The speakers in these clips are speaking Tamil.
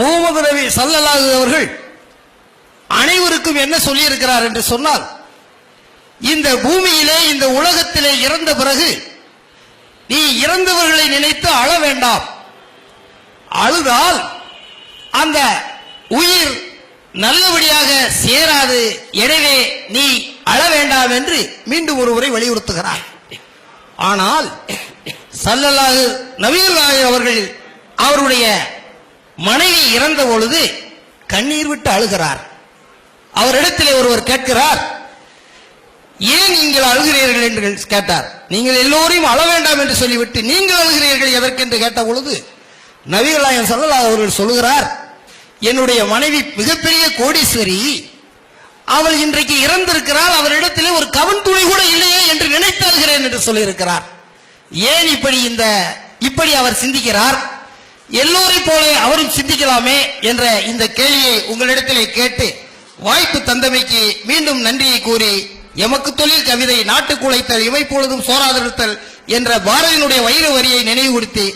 முகமது நபி சல்லல்லாஹு அவர்கள் அனைவருக்கும் என்ன சொல்லியிருக்கிறார் என்று சொன்னால் இந்த பூமியிலே இந்த உலகத்திலே இறந்த பிறகு நீ இறந்தவர்களை நினைத்து அழ வேண்டாம். அழுதால் அந்த உயிர் நல்லபடியாக சேராது. எனவே நீ அழ வேண்டாம் என்று மீண்டும் ஒருவரை வலியுறுத்துகிறார். ஆனால் சல்லல்லாஹு நவீர் அவர்கள் அவருடைய மனைவி இறந்த பொழுது கண்ணீர் விட்டு அழுகிறார். அவரிடத்திலே ஒருவர் கேட்கிறார் ஏன் நீங்கள் அழுகிறீர்கள்? என்று கேட்டார். நீங்கள் எல்லோரையும் அழ வேண்டாம் என்று சொல்லிவிட்டு நீங்கள் அழுகிறீர்கள் எதற்கென்று கேட்ட பொழுது நபிகளாயம் சல்லல்லாஹு அவர்கள் சொல்லுகிறார் என்னுடைய மனைவி மிகப்பெரிய கோடீஸ்வரி அவள் இன்றைக்கு இறந்திருக்கிறாள் அவரிடத்திலே ஒரு கவன் துணி கூட இல்லையே என்று நினைத்து அழுகிறேன் என்று சொல்லியிருக்கிறார். ஏன் இப்படி இந்த இப்படி அவர் சிந்திக்கிறார்? எல்லோரை போல அவரும் சிந்திக்கலாமே என்ற இந்த கேள்வியை உங்களிடத்திலே கேட்டு வாய்ப்பு தந்தமைக்கு மீண்டும் நன்றியை கூறி எமக்கு தொழில் கவிதை நாட்டுக்குழைத்தல் உழைத்தல் இவை பொழுதும் சோராதிருத்தல் என்ற பாரதியினுடைய வைர வரியை நினைவுபடுத்தி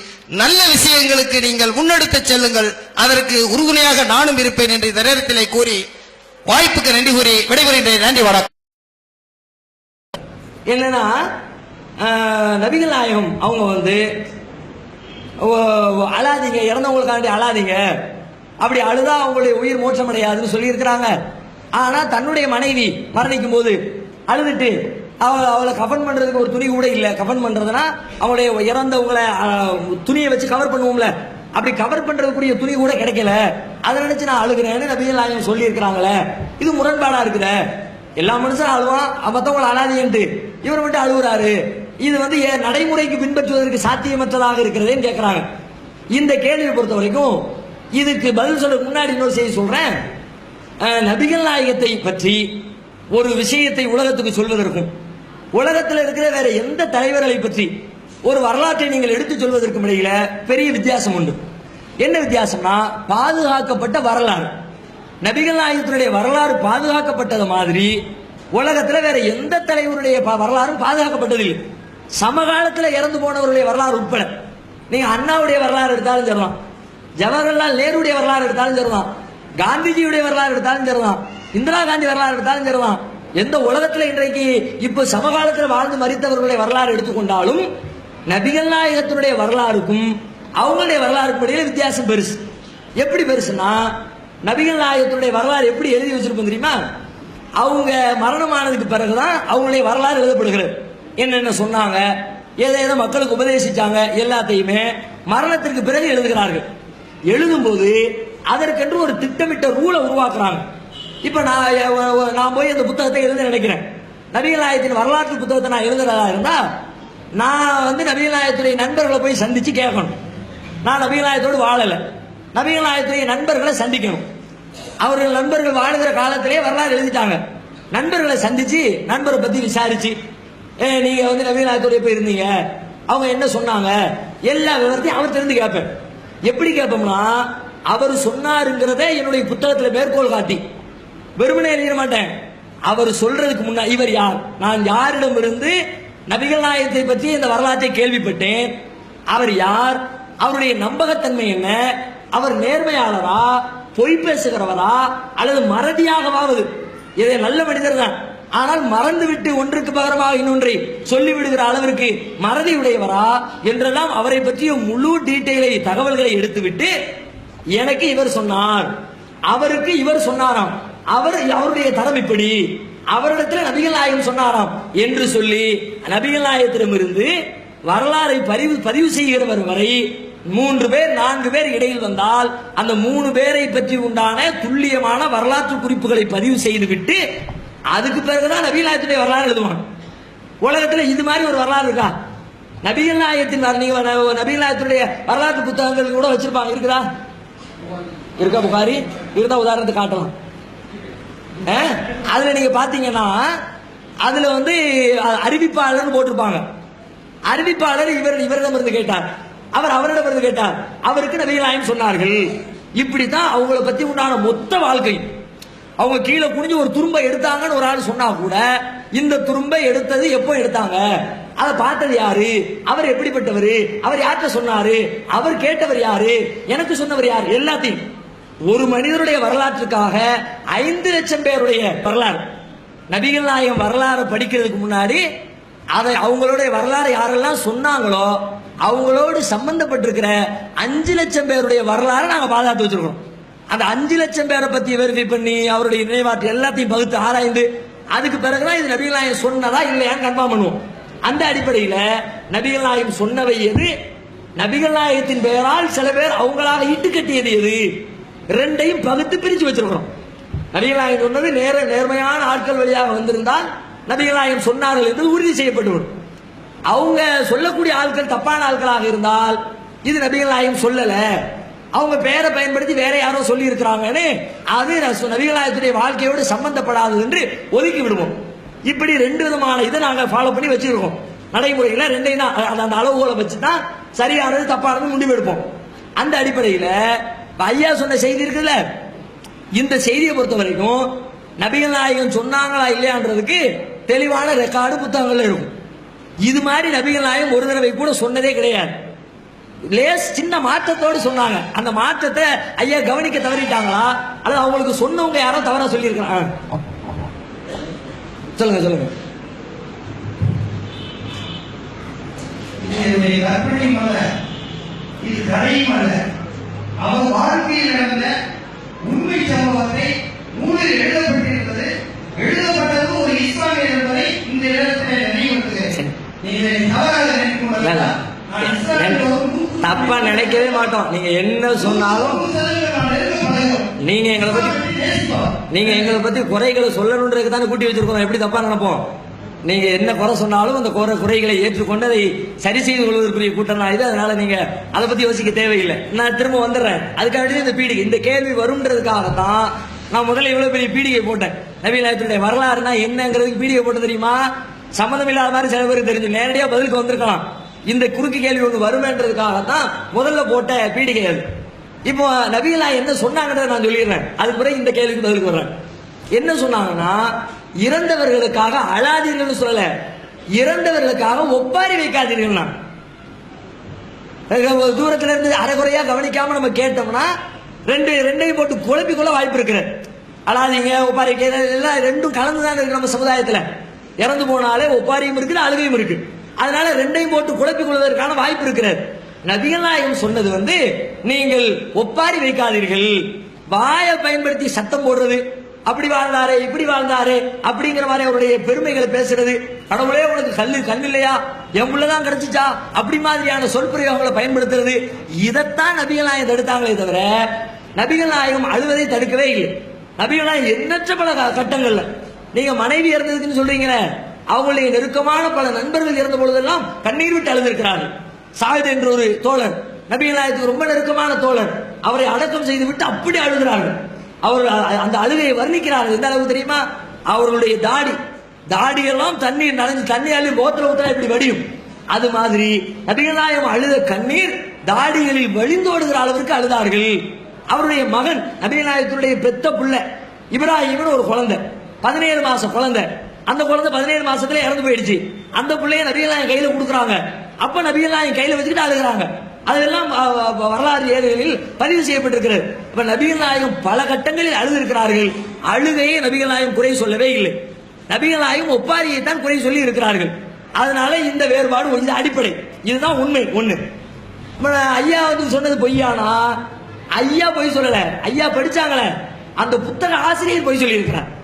நல்ல விஷயங்களுக்கு நீங்கள் முன்னெடுத்து செல்லுங்கள். அதற்கு உறுதுணையாக நானும் இருப்பேன் என்று இந்த நேரத்திலே கூறி வாய்ப்புக்கு நன்றி கூறி விடைபெறுகின்றேன். நன்றி வணக்கம். என்னன்னா நபிகள் நாயகம் அவங்க வந்து அழாதீங்க. இறந்தவங்களுக்காண்டி அழாதீங்க. அப்படி அழுதா அவங்களுடைய உயிர் மோட்சம் அடையாதுன்னு சொல்லியிருக்கிறாங்க. ஆனா தன்னுடைய மனைவி மரணிக்கும் போது அழுதுட்டு அவ அவளை கஃபன் பண்றதுக்கு ஒரு துணி கூட இல்லை. கஃபன் பண்றதுனா அவளுடைய இறந்தவங்களை துணியை வச்சு கவர் பண்ணுவோம்ல. அப்படி கவர் பண்றதுக்குரிய துணி கூட கிடைக்கல. அதை நினைச்சு நான் அழுகிறேன்னு நபிகள் நாயகம் சொல்லி இருக்கிறாங்களே இது முரண்பாடா இருக்குதே. எல்லா மனுஷனும் அழுவான். மற்றவங்களை அழாதீங்கன்ட்டு. இவர் மட்டும் அழுகுறாரு இது வந்து ஏன் நடைமுறைக்கு பின்பற்றுவதற்கு சாத்தியமற்றதாக இருக்கிறதேன்னு கேட்கிறாங்க இந்த கேள்வியை பொறுத்த வரைக்கும் இதுக்கு பதில் சொல்ல முன்னாடி இன்னொரு செய்தி சொல்றேன். நபிகள் நாயகத்தை பற்றி ஒரு விஷயத்தை உலகத்துக்கு சொல்வதற்கும் உலகத்தில் இருக்கிற வேற எந்த தலைவர்களை பற்றி ஒரு வரலாற்றை நீங்கள் எடுத்துச் சொல்வதற்கும் இடையில பெரிய வித்தியாசம் உண்டு. என்ன வித்தியாசம்னா பாதுகாக்கப்பட்ட வரலாறு. நபிகள் நாயகத்தினுடைய வரலாறு பாதுகாக்கப்பட்டது மாதிரி உலகத்தில் வேற எந்த தலைவருடைய ப- வரலாறும் பாதுகாக்கப்பட்டதில்லை. சமகாலத்தில் இறந்து போனவர்களுடைய வரலாறு உட்பட. நீங்க அண்ணாவுடைய வரலாறு எடுத்தாலும் சொல்லலாம் ஜவஹர்லால் நேருடைய வரலாறு எடுத்தாலும் சொல்லலாம் காந்திஜியுடைய வரலாறு எடுத்தாலும் சொல்லலாம் இந்திரா காந்தி வரலாறு எடுத்தாலும் சொல்லலாம் எந்த உலகத்தில் இன்றைக்கு இப்போ சமகாலத்தில் வாழ்ந்து மறித்தவர்களுடைய வரலாறு எடுத்துக்கொண்டாலும் நபிகள் நாயகத்தினுடைய வரலாறுக்கும் அவங்களுடைய வரலாறுக்கும் இடையில வித்தியாசம் பெருசு. எப்படி பெருசுன்னா நபிகள் நாயகத்தினுடைய வரலாறு எப்படி எழுதி வச்சிருப்போம் தெரியுமா? அவங்க மரணமானதுக்கு பிறகுதான் அவங்களுடைய வரலாறு எழுதப்படுகிறது. என்னென்ன சொன்னாங்க எதை எதை மக்களுக்கு உபதேசிச்சாங்க எல்லாத்தையுமே மரணத்திற்கு பிறகு எழுதுகிறார்கள். எழுதும்போது அதற்கென்று ஒரு திட்டமிட்ட ரூலை உருவாக்குறாங்க. இப்போ நான் நான் போய் அந்த புத்தகத்தை எழுத நினைக்கிறேன். நபிகள் வரலாற்று புத்தகத்தை நான் எழுதுறதா இருந்தால் நான் வந்து நபிகள் நண்பர்களை போய் சந்திச்சு கேட்கணும். நான் நபிகள் வாழலை. வாழல நண்பர்களை சந்திக்கணும். அவர்கள் நண்பர்கள் வாழுகிற காலத்திலேயே வரலாறு எழுதிட்டாங்க. நண்பர்களை சந்திச்சு நண்பரை பத்தி விசாரிச்சு ஏ நீங்க வந்து நபிகள் நாயகத்தோட போய் இருந்தீங்க? அவங்க என்ன சொன்னாங்க? எல்லா விவரத்தையும் அவர் தெரிந்து கேட்பேன். எப்படி கேட்போம்னா அவர் சொன்னாருங்கிறத என்னுடைய புத்தகத்துல மேற்கோள் காட்டி. வெறுமனே எழுத மாட்டேன். அவர் சொல்றதுக்கு முன்னா இவர் யார்? நான் யாரிடமிருந்து நபிகள் நாயகத்தை பற்றி இந்த வரலாற்றை கேள்விப்பட்டேன்? அவர் யார்? அவருடைய நம்பகத்தன்மை என்ன? அவர் நேர்மையாளரா? பொய் பேசுகிறவரா? அல்லது மறதியாகவாவது? இதை நல்ல மனிதர் தான். ஆனால் மறந்துவிட்டு ஒன்றுக்கு பகரமாக இன்னொன்றை சொல்லிவிடுகிற அளவிற்கு மறதி உடையவரா என்றெல்லாம் அவரை பற்றிய முழு டீட்டெயிலை தகவல்களை எடுத்துவிட்டு எனக்கு இவர் சொன்னார். அவருக்கு இவர் சொன்னாராம். அவர் அவருடைய தரம் இப்படி. அவரிடத்தில் நபிகள் நாயகம் சொன்னாராம் என்று சொல்லி நபிகள் நாயகத்திடமிருந்து வரலாறை பதிவு பதிவு செய்கிறவர் வரை மூன்று பேர் நான்கு பேர் இடையில் வந்தால் அந்த மூணு பேரை பற்றி உண்டான துல்லியமான வரலாற்று குறிப்புகளை பதிவு செய்துவிட்டு அதுக்கு பிறகுதான் நபிகள் நாயகத்துடைய வரலாறு எழுதுவான். உலகத்தில் இது மாதிரி ஒரு வரலாறு இருக்கா? நபிகள் நாயகத்தின் நீங்க நபிகள் நாயத்தினுடைய வரலாற்று புத்தகங்கள் கூட வச்சிருப்பாங்க. இருக்குதா? இருக்கா புகாரி? இருந்தா உதாரணத்துக்கு காட்டலாம். ஆ? அதுல நீங்க பாத்தீங்கன்னா அதுல வந்து அறிவிப்பாளர் அறிவிப்பாளர்னு போட்டிருப்பாங்க. அறிவிப்பாளர் இவர் இவரிடம் இருந்து கேட்டார். அவர் அவரிடம் இருந்து கேட்டார். அவருக்கு நபிகள் நாயகம் சொன்னார்கள். இப்படித்தான் அவங்கள பத்தி உண்டான மொத்த வாழ்க்கை. அவங்க கீழே குனிஞ்சு ஒரு துரும்பை எடுத்தாங்கன்னு ஒரு ஆள் சொன்னா கூட இந்த துரும்பை எடுத்தது எப்போ எடுத்தாங்க? அதை பார்த்தது யாரு? அவர் எப்படிப்பட்டவர்? அவர் யார்கிட்ட சொன்னாரு? அவர் கேட்டவர் யாரு? எனக்கு சொன்னவர் யார்? எல்லாத்தையும். ஒரு மனிதருடைய வரலாற்றுக்காக ஐந்து லட்சம் பேருடைய வரலாறு. நபிகள் நாயகம் வரலாறு படிக்கிறதுக்கு முன்னாடி அதை அவங்களுடைய வரலாறு யாரெல்லாம் சொன்னாங்களோ அவங்களோடு சம்பந்தப்பட்டிருக்கிற அஞ்சு லட்சம் பேருடைய வரலாறு நாங்கள் பாதுகாத்து வச்சிருக்கோம் அந்த அஞ்சு லட்சம் பேரை பத்தி வெரிஃபை பண்ணி அவருடைய நினைவாற்று எல்லாத்தையும் பகுத்து ஆராய்ந்து அதுக்கு பிறகுதான் இது நபிகள் நாயகம் சொன்னதா இல்லையான்னு கன்ஃபார்ம் பண்ணுவோம். அந்த அடிப்படையில நபிகள் நாயகம் சொன்னவை எது? நபிகள் நாயகத்தின் பெயரால் சில பேர் அவங்களாக இட்டு கட்டியது எது? ரெண்டையும் பகுத்து பிரிச்சு வச்சிருக்கிறோம். நபிகள் நாயகம் சொன்னது நேர நேர்மையான ஆட்கள் வழியாக வந்திருந்தால் நபிகள் நாயகம் சொன்னார்கள் என்று உறுதி செய்யப்பட்டுவிடும். அவங்க சொல்லக்கூடிய ஆட்கள் தப்பான ஆட்களாக இருந்தால் இது நபிகள் நாயகம் சொல்லலை. அவங்க பேரை பயன்படுத்தி வேற யாரோ சொல்லி இருக்கிறாங்கன்னு அது ரசூ- வாழ்க்கையோடு சம்பந்தப்படாது என்று ஒதுக்கி விடுவோம். இப்படி ரெண்டு விதமான இதை நாங்கள் ஃபாலோ பண்ணி வச்சிருக்கோம். நடைமுறையில் ரெண்டையும் தான் அந்த- அந்த அளவுகோலை வச்சு தான் சரியானது தப்பானது முடிவெடுப்போம் அந்த அடிப்படையில் ஐயா சொன்ன செய்தி இருக்குல்ல இந்த செய்தியை பொறுத்த வரைக்கும் நபிகள் நாயகன் சொன்னாங்களா இல்லையான்றதுக்கு தெளிவான ரெக்கார்டு புத்தகங்கள்ல இருக்கும். இது மாதிரி நபிகள் நாயகம் ஒரு தடவை கூட சொன்னதே கிடையாது. லேஸ் சின்ன மாற்றத்தோடு சொன்னாங்க. அந்த மாற்றத்தை ஐயா கவனிக்க தவறிட்டாங்களா? அல்லது அவங்களுக்கு சொன்னவங்க யாரோ தவறா சொல்லியிருக்கிறாங்க? சொல்லுங்க சொல்லுங்க. இது என்னுடைய கற்பனையும் அல்ல இது கதையும் அல்ல அவர் வாழ்க்கையில் நடந்த உண்மை சம்பவத்தை நூலில் எழுதப்பட்டிருந்தது எழுதப்பட்டது ஒரு இஸ்லாமிய என்பதை இந்த இடத்தில் நினைவுறுத்துகிறேன் நீங்கள் இதை தவறாக நினைக்கும் வேண்டாம். நான் இஸ்லாமியர்களோடு நூறு தப்பா நினைக்கவே மாட்டோம். நீங்க என்ன சொன்னாலும் நீங்க எங்களை பத்தி நீங்க எங்களை பத்தி குறைகளை சொல்லணுன்றதுக்கு தானே கூட்டி வச்சிருக்கோம். எப்படி தப்பா நினைப்போம்? நீங்க என்ன குறை சொன்னாலும் அந்த குறை குறைகளை ஏற்றுக்கொண்டு அதை சரி செய்து கொள்வதற்குரிய கூட்டம் தான் இது. அதனால நீங்க அதை பத்தி யோசிக்க தேவையில்லை. நான் திரும்ப வந்துடுறேன். அதுக்காக இந்த பீடிகை. இந்த கேள்வி வரும்ன்றதுக்காக தான் நான் முதல்ல இவ்வளவு பெரிய பீடிகை போட்டேன். நவீனத்துடைய வரலாறுனா என்னங்கிறதுக்கு பீடிகை போட்டு தெரியுமா? சம்மந்தம் இல்லாத மாதிரி சில பேருக்கு தெரிஞ்சு நேரடியா பதிலுக்கு வந்திருக்கலாம். இந்த குறுக்கு கேள்வி ஒன்று வருமேன்றதுக்காக தான் முதல்ல போட்ட பீடிகை அது இப்போ நபிகளா என்ன சொன்னாங்கன்றத நான் சொல்லிடுறேன். அதுக்கு பிறகு இந்த கேள்விக்கு பதிலுக்கு வர்றேன். என்ன சொன்னாங்கன்னா இறந்தவர்களுக்காக அழாதீர்கள் சொல்லல. இறந்தவர்களுக்காக ஒப்பாரி வைக்காதீர்கள் தூரத்துல இருந்து அரைகுறையா கவனிக்காம நம்ம கேட்டோம்னா ரெண்டு ரெண்டையும் போட்டு குழப்பி கொள்ள வாய்ப்பு இருக்கிறது அழாதீங்க ஒப்பாரி எல்லாம் ரெண்டும் கலந்துதான் இருக்கு நம்ம சமுதாயத்துல. இறந்து போனாலே ஒப்பாரியும் இருக்குது அழுகையும் இருக்கு. அதனால ரெண்டையும் போட்டு குழப்பிக் கொள்வதற்கான வாய்ப்பு இருக்கிறது. நபிகள் நாயகம் சொன்னது வந்து நீங்கள் ஒப்பாரி வைக்காதீர்கள். வாயை பயன்படுத்தி சத்தம் போடுறது. அப்படி வாழ்ந்தாரே இப்படி வாழ்ந்தாரே அப்படிங்கிற மாதிரி அவருடைய பெருமைகளை பேசுறது. கடவுளே உனக்கு கல்லு கல் இல்லையா? எவ்வளவுதான் கிடைச்சிச்சா? அப்படி மாதிரியான சொற்பிரயோகங்களை பயன்படுத்துறது. இதைத்தான் நபிகள் நாயகம் தடுத்தாங்களே தவிர நபிகள் நாயகம் அழுவதை தடுக்கவே இல்லை. நபிகள் நாயகம் எண்ணற்ற பல கட்டங்கள்ல. நீங்க மனைவி இறந்ததுக்குன்னு சொல்றீங்களே அவங்களுடைய நெருக்கமான பல நண்பர்கள் இறந்த பொழுதெல்லாம் கண்ணீர் விட்டு அழுதிருக்கிறார்கள். சாயித் என்ற ஒரு தோழர் நபிகள் ரொம்ப நெருக்கமான தோழர் அவரை அடக்கம் செய்து விட்டு அப்படி அழுகிறார்கள். அவர் அந்த அழுகையை வர்ணிக்கிறார்கள். எந்த அளவுக்கு தெரியுமா? அவர்களுடைய தாடி தாடியெல்லாம் தண்ணீர் நனைஞ்சு தண்ணியாலே போத்தல ஊத்தல இப்படி வடியும். அது மாதிரி நபிகள் அழுத கண்ணீர் தாடிகளில் வழிந்தோடுகிற அளவிற்கு அழுதார்கள். அவருடைய மகன் நபிகள் பெத்த புள்ள இப்ராஹிம்னு ஒரு குழந்தை பதினேழு மாசம் குழந்தை. அந்த குழந்தை பதினேழு மாசத்துல இறந்து போயிடுச்சு. அந்த பிள்ளைய நபிகள் என் கையில கொடுக்குறாங்க. அப்ப நபிகள் என் கையில வச்சுக்கிட்டு அழுகுறாங்க. அதெல்லாம் வரலாறு ஏடுகளில் பதிவு செய்யப்பட்டிருக்கிறது. இப்ப நபிகள் நாயகம் பல கட்டங்களில் அழுதிருக்கிறார்கள். அழுகையை நபிகள் நாயகம் குறை சொல்லவே இல்லை. நபிகள் நாயகம் ஒப்பாரியை தான் குறை சொல்லி இருக்கிறார்கள். அதனால இந்த வேறுபாடு இந்த அடிப்படை. இதுதான் உண்மை. ஒண்ணு. நம்ம ஐயா வந்து சொன்னது பொய்யானா? ஐயா பொய் சொல்லல. ஐயா படிச்சாங்களே. அந்த புத்தக ஆசிரியர் பொய் சொல்லியிருக்கிறார்.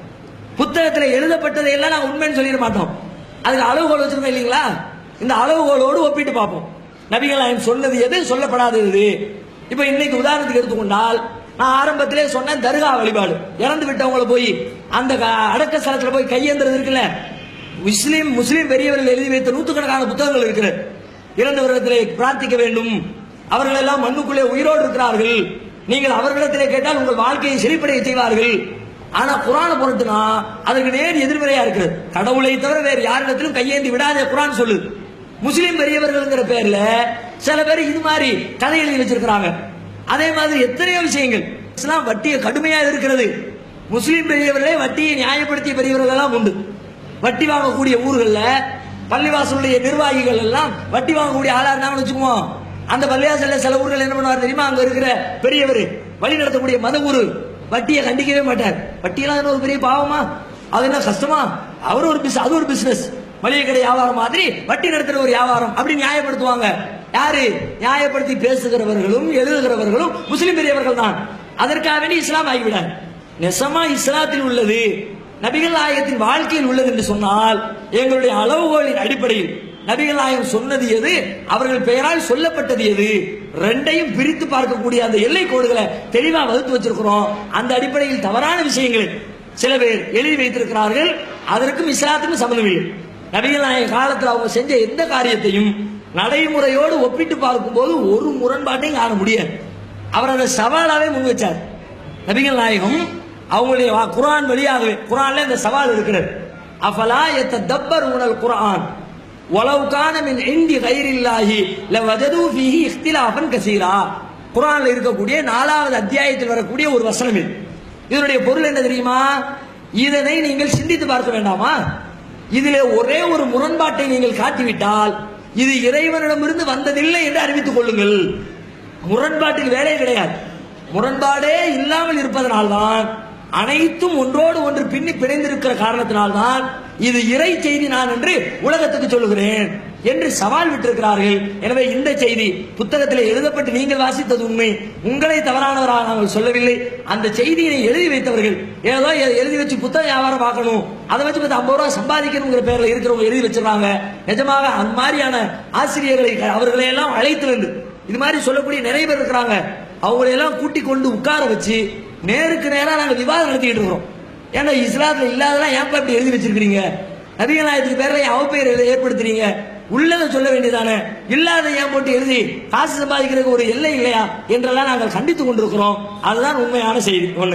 புத்தகத்தில் எழுதப்பட்டதை எல்லாம் நான் உண்மைன்னு சொல்லிட மாட்டோம். அதுக்கு அளவுகோல் வச்சிருந்தோம் இல்லைங்களா? இந்த அளவுகோலோடு ஒப்பிட்டு பார்ப்போம். நபிகள் நாயகம் சொன்னது எது? சொல்லப்படாதது எது? இப்போ இன்னைக்கு உதாரணத்துக்கு எடுத்துக்கொண்டால் நான் ஆரம்பத்திலே சொன்னேன் தர்கா வழிபாடு. இறந்து விட்டவங்கள போய் அந்த க- அடக்க ஸ்தலத்தில் போய் கையேந்துறது இருக்குல்ல? முஸ்லீம் முஸ்லீம் பெரியவர்கள் எழுதி வைத்த நூற்றுக்கணக்கான புத்தகங்கள் இருக்கிறது இறந்தவரிடத்திலே பிரார்த்திக்க வேண்டும். அவர்கள் எல்லாம் மண்ணுக்குள்ளே உயிரோடு இருக்கிறார்கள். நீங்கள் அவர்களிடத்திலே கேட்டால் உங்கள் வாழ்க்கையை சரிப்படைய செய்வார்கள். ஆனா குரான பொருட்டுனா அதற்கு நேர் எதிர்மறையா இருக்கிறது. கடவுளை தவிர வேறு யாரிடத்திலும் கையேந்தி விடாத குரான் சொல்லுது முஸ்லீம் பெரியவர்கள்ங்கிற பேர்ல சில பேர் இது மாதிரி கதை எழுதி வச்சிருக்கிறாங்க. அதே மாதிரி எத்தனையோ விஷயங்கள். இஸ்லாம் வட்டியை கடுமையா இருக்கிறது முஸ்லீம் பெரியவர்களே வட்டியை நியாயப்படுத்திய பெரியவர்கள் எல்லாம் உண்டு. வட்டி வாங்கக்கூடிய ஊர்களில் பள்ளிவாசலுடைய நிர்வாகிகள் எல்லாம் வட்டி வாங்கக்கூடிய ஆளா இருந்தாங்கன்னு வச்சுக்குவோம். அந்த பள்ளிவாசல்ல சில ஊர்கள் என்ன பண்ணுவார் தெரியுமா? அங்க இருக்கிற பெரியவர் வழி நடத்தக்கூடிய மத ஊரு. வட்டியை கண்டிக்கவே மாட்டார். வட்டியெல்லாம் என்ன ஒரு பெரிய பாவமா? அது என்ன கஷ்டமா? அவர் ஒரு பிஸ் அது ஒரு பிசினஸ் மளிகை கடை வியாபாரம் மாதிரி வட்டி நடத்துற ஒரு வியாபாரம். அப்படின்னு நியாயப்படுத்துவாங்க. யாரு? நியாயப்படுத்தி பேசுகிறவர்களும் எழுதுகிறவர்களும் முஸ்லிம் பெரியவர்கள் தான். அதற்காக வேண்டி இஸ்லாம் ஆகிவிடார். நெசமா இஸ்லாத்தில் உள்ளது. நபிகள் நாயகத்தின் வாழ்க்கையில் உள்ளது என்று சொன்னால் எங்களுடைய அளவுகோலின் அடிப்படையில் நபிகள் நாயகம் சொன்னது எது? அவர்கள் பெயரால் சொல்லப்பட்டது எது? ரெண்டையும் பிரித்து பார்க்கக்கூடிய அந்த எல்லை கோடுகளை தெளிவா வகுத்து வச்சிருக்கிறோம். அந்த அடிப்படையில் தவறான விஷயங்களை சில பேர் எழுதி வைத்திருக்கிறார்கள். அதற்கும் இஸ்லாத்துக்கும் சம்மந்தம் இல்லை. நபிகள் நாயக காலத்தில் அவங்க செஞ்ச எந்த காரியத்தையும் நடைமுறையோடு ஒப்பிட்டு பார்க்கும்போது ஒரு முரண்பாட்டையும் காண முடியாது. அவர் அதை சவாலாகவே முன் வச்சார் நபிகள் நாயகம் அவங்களுடைய குரான் வழியாகவே குரான்ல இந்த சவால் இருக்கிறது. அஃபலா எத்த தப்பர் உணல் குரான் கான மின் இந்தி கைரில்லாஹி லவஜது ஃபீஹி இஃப்திலாஃபன் கசீரா குரானில் இருக்கக்கூடிய நாலாவது அத்தியாயத்தில் வரக்கூடிய ஒரு வசனம். இது இதனுடைய பொருள் என்ன தெரியுமா? இதனை நீங்கள் சிந்தித்து பார்க்க வேண்டாமா? இதிலே ஒரே ஒரு முரண்பாட்டை நீங்கள் காட்டிவிட்டால் இது இறைவனிடமிருந்து வந்ததில்லை என்று அறிவித்துக் கொள்ளுங்கள். முரண்பாட்டுக்கு வேலையே கிடையாது. முரண்பாடே இல்லாமல் இருப்பதனால்தான் அனைத்தும் ஒன்றோடு ஒன்று பின்னி பிணைந்திருக்கிற காரணத்தினால்தான் இது இறை செய்தி நான் என்று உலகத்துக்கு சொல்லுகிறேன் என்று சவால் விட்டிருக்கிறார்கள். எனவே இந்த செய்தி புத்தகத்தில் எழுதப்பட்டு நீங்கள் வாசித்தது உண்மை. உங்களை தவறானவராக நாங்கள் சொல்லவில்லை. அந்த செய்தியை எழுதி வைத்தவர்கள் ஏதோ எழுதி வச்சு புத்தக வியாபாரம் பார்க்கணும் அதை வச்சு பத்து ஐம்பது ரூபா சம்பாதிக்கணுங்கிற பேர்ல இருக்கிறவங்க எழுதி வச்சிருக்காங்க நிஜமாக அந்த மாதிரியான ஆசிரியர்களை அவர்களை எல்லாம் அழைத்து வந்து இது மாதிரி சொல்லக்கூடிய நிறைய பேர் இருக்கிறாங்க. அவங்களையெல்லாம் கூட்டி கொண்டு உட்கார வச்சு நேருக்கு நேராக நாங்கள் விவாதம் நடத்திட்டு இருக்கிறோம். ஏன்னா இஸ்லாத்தில் இல்லாதெல்லாம் ஏன் இப்படி எழுதி வச்சிருக்கிறீங்க? நபிகள் நாயகத்துக்கு பேர்ல ஏன் அவப்பெயர் ஏற்படுத்துறீங்க? உள்ளதை சொல்ல வேண்டியதானே? இல்லாத ஏன் போட்டு எழுதி காசு சம்பாதிக்கிறதுக்கு ஒரு எல்லை இல்லையா? என்றெல்லாம் நாங்கள் கண்டித்துக் கொண்டிருக்கிறோம். அதுதான் உண்மையான செய்தி. ஒன்று